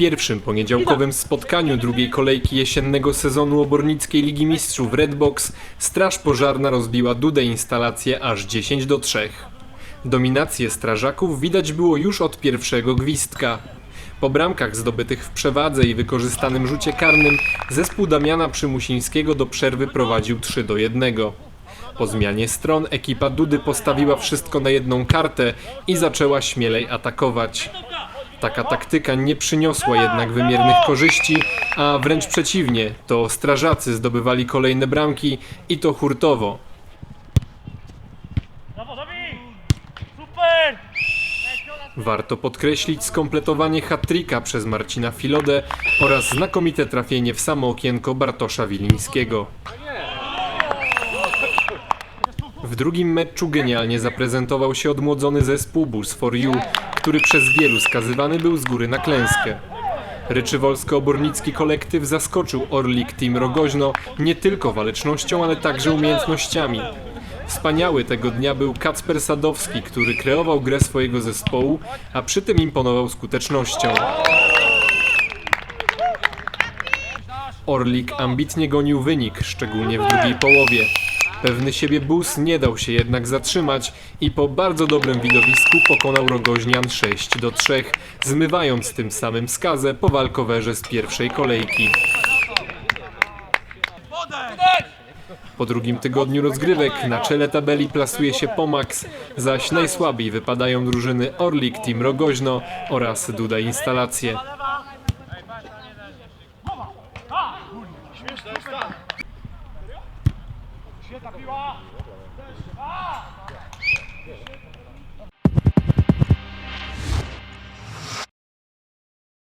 pierwszym poniedziałkowym spotkaniu drugiej kolejki jesiennego sezonu Obornickiej Ligi Mistrzów Redbox Straż Pożarna rozbiła Dudę instalację aż 10 do 3. Dominację strażaków widać było już od pierwszego gwizdka. Po bramkach zdobytych w przewadze i wykorzystanym rzucie karnym zespół Damiana Przymusińskiego do przerwy prowadził 3 do 1. Po zmianie stron ekipa Dudy postawiła wszystko na jedną kartę i zaczęła śmielej atakować. Taka taktyka nie przyniosła jednak wymiernych korzyści, a wręcz przeciwnie, to strażacy zdobywali kolejne bramki i to hurtowo. Warto podkreślić skompletowanie hat-tricka przez Marcina Filodę oraz znakomite trafienie w samo okienko Bartosza Wilińskiego. W drugim meczu genialnie zaprezentował się odmłodzony zespół Bulls for You, który przez wielu skazywany był z góry na klęskę. Ryczywolsko-obornicki kolektyw zaskoczył Orlik Team Rogoźno nie tylko walecznością, ale także umiejętnościami. Wspaniały tego dnia był Kacper Sadowski, który kreował grę swojego zespołu, a przy tym imponował skutecznością. Orlik ambitnie gonił wynik, szczególnie w drugiej połowie. Pewny siebie Bus nie dał się jednak zatrzymać i po bardzo dobrym widowisku pokonał Rogoźnian 6 do 3, zmywając tym samym skazę po walkowerze z pierwszej kolejki. Po drugim tygodniu rozgrywek na czele tabeli plasuje się Pomax, zaś najsłabiej wypadają drużyny Orlik Team Rogoźno oraz Duda Instalacje. Świetna piła! A!